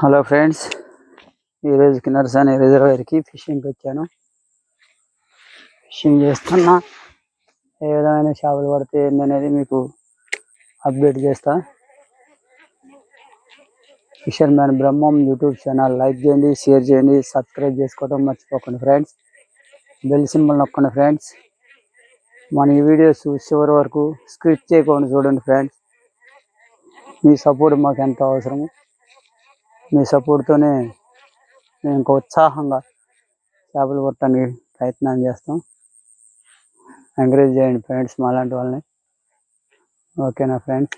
Hello friends ఈరోజు కిన్నరసాని రిజర్వేర్కి ఫిషింగ్కి వచ్చాను fishing చేస్తున్నా ఏ విధమైన చేపలు పడితే ఏందనేది మీకు అప్డేట్ చేస్తా. Fisherman Brahmam YouTube channel like చేయండి షేర్ చేయండి సబ్స్క్రైబ్ చేసుకోవడం మర్చిపోకండి ఫ్రెండ్స్. బెల్ సింబల్ నొక్కండి ఫ్రెండ్స్. మన ఈ వీడియోస్ చివరి వరకు స్క్రిప్ట్ చేయకుండా చూడండి ఫ్రెండ్స్. మీ సపోర్ట్ మాకు ఎంతో అవసరము. మీ సపోర్ట్తోనే మేము ఇంకా ఉత్సాహంగా చేపలు పట్టడానికి ప్రయత్నం చేస్తాం. ఎంకరేజ్ చేయండి ఫ్రెండ్స్ మాలాంటి వాళ్ళని. ఓకేనా ఫ్రెండ్స్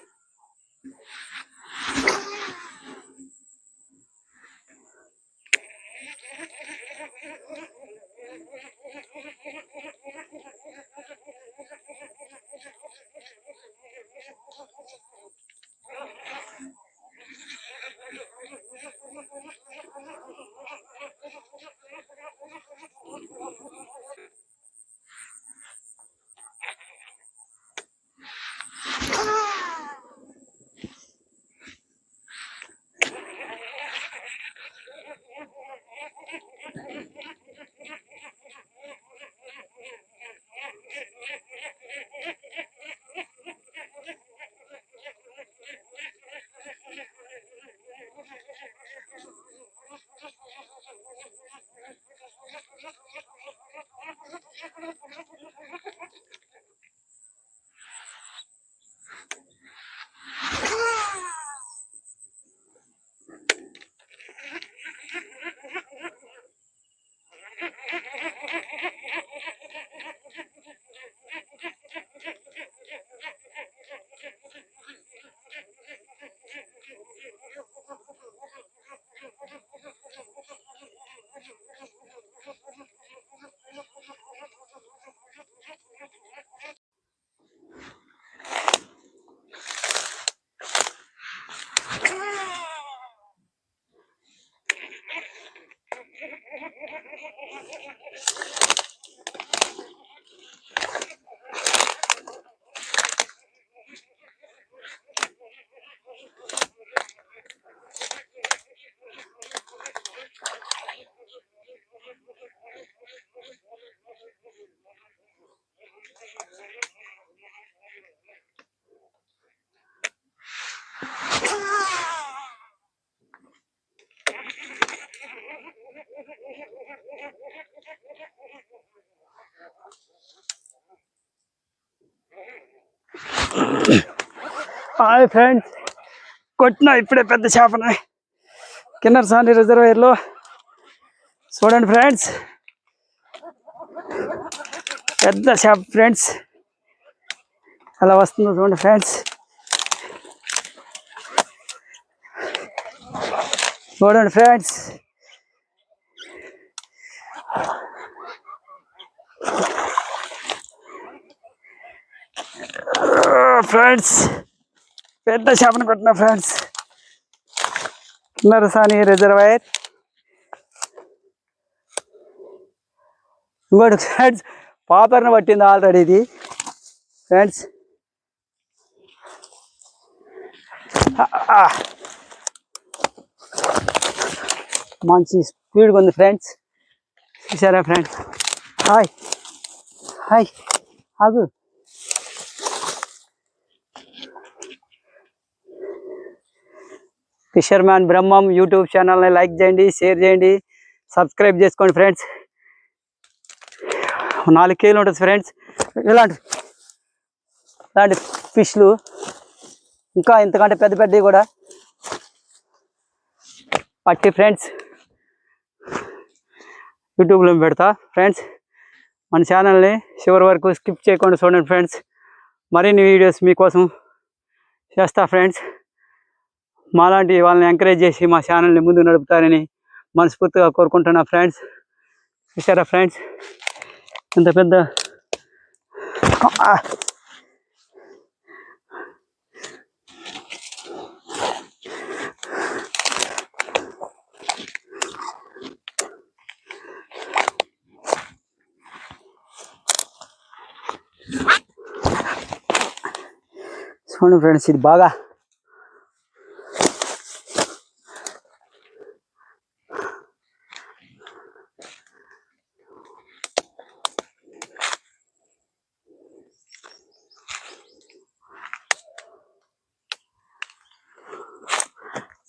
హాయ్ ఫ్రెండ్స్ కొట్టిన ఇప్పుడే పెద్ద చేపన. కిన్నర్ కిన్నరసాని రిజర్వేర్లో చూడండి ఫ్రెండ్స్ పెద్ద చేప ఫ్రెండ్స్ అలా వస్తుందో చూడండి ఫ్రెండ్స్ చూడండి ఫ్రెండ్స్ ఫ్రెండ్స్. పెద్ద చేపను కొట్టిన ఫ్రెండ్స్. నరసాని రిజర్వాయర్. ఇంకోటి ఫ్రెండ్స్ పాపర్ని పట్టింది ఆల్రెడీ ఇది. ఫ్రెండ్స్. మంచి స్పీడ్గా ఉంది ఫ్రెండ్స్. చూసారా ఫ్రెండ్స్? హాయ్. హాయ్. ఆగు. ఫిషర్ మ్యాన్ బ్రహ్మం యూట్యూబ్ ఛానల్ని లైక్ చేయండి షేర్ చేయండి సబ్స్క్రైబ్ చేసుకోండి ఫ్రెండ్స్. నాలుగు కేజీలు ఉంటుంది ఫ్రెండ్స్. ఇలాంటి ఇలాంటి ఫిష్లు ఇంకా ఇంతకంటే పెద్ద పెద్దవి కూడా పట్టి ఫ్రెండ్స్. యూట్యూబ్లో పెడతా ఫ్రెండ్స్. మన ఛానల్ని చివరి వరకు స్కిప్ చేయకుండా చూడండి ఫ్రెండ్స్. మరిన్ని వీడియోస్ మీకోసం చేస్తా ఫ్రెండ్స్. మాలాంటి వాళ్ళని ఎంకరేజ్ చేసి మా ఛానల్ని ముందు నడుపుతారని మనస్ఫూర్తిగా కోరుకుంటున్నా ఫ్రెండ్స్ చూసారా ఫ్రెండ్స్ ఇంత పెద్ద చూడండి ఫ్రెండ్స్ ఇది బాగా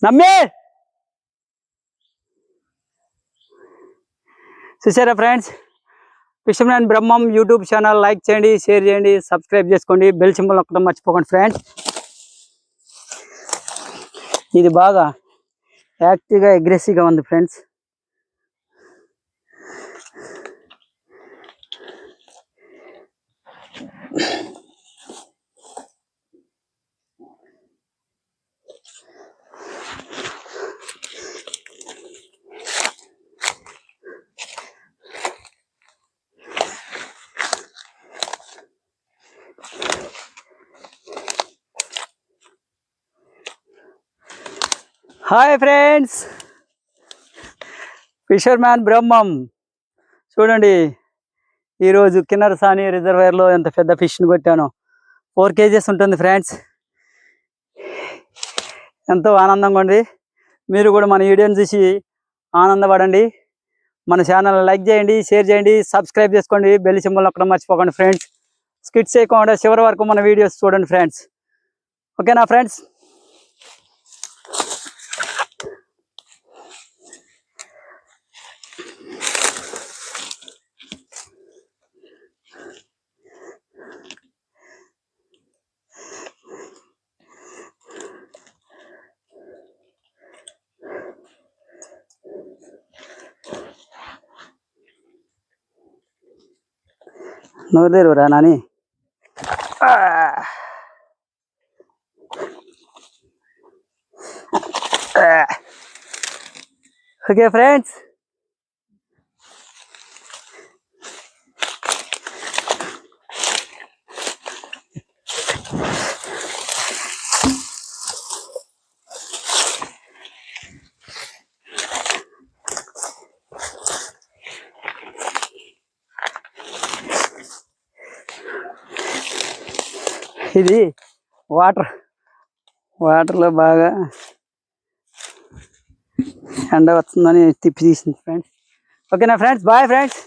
నమ్మే. చూసారా ఫ్రెండ్స్? విషయం బ్రహ్మం యూట్యూబ్ ఛానల్ లైక్ చేయండి షేర్ చేయండి సబ్స్క్రైబ్ చేసుకోండి. బెల్ సింబల్ నొక్కడం మర్చిపోకండి ఫ్రెండ్స్. ఇది బాగా యాక్టివ్గా అగ్రెసివ్గా ఉంది friends. Hi friends fisherman Brahmam చూడండి ఈరోజు కిన్నరసాని రిజర్వేర్లో ఎంత పెద్ద ఫిష్ని కొట్టాను. ఫోర్ కేజెస్ ఉంటుంది ఫ్రెండ్స్ ఎంతో ఆనందంగా ఉంది. మీరు కూడా మన వీడియోని చూసి ఆనందపడండి. మన ఛానల్ లైక్ చేయండి షేర్ చేయండి సబ్స్క్రైబ్ చేసుకోండి. బెల్ సింబల్ అక్కడ మర్చిపోకండి ఫ్రెండ్స్ స్కిట్స్ చేయకుండా చివరి వరకు మన వీడియోస్ చూడండి ఫ్రెండ్స్ ఓకేనా friends Noder ora nani. Ok, friends. ఇది వాటర్. వాటర్లో బాగా ఎండ వస్తుందని తిప్పి తీసింది ఫ్రెండ్స్ ఓకేనా ఫ్రెండ్స్ బాయ్ ఫ్రెండ్స్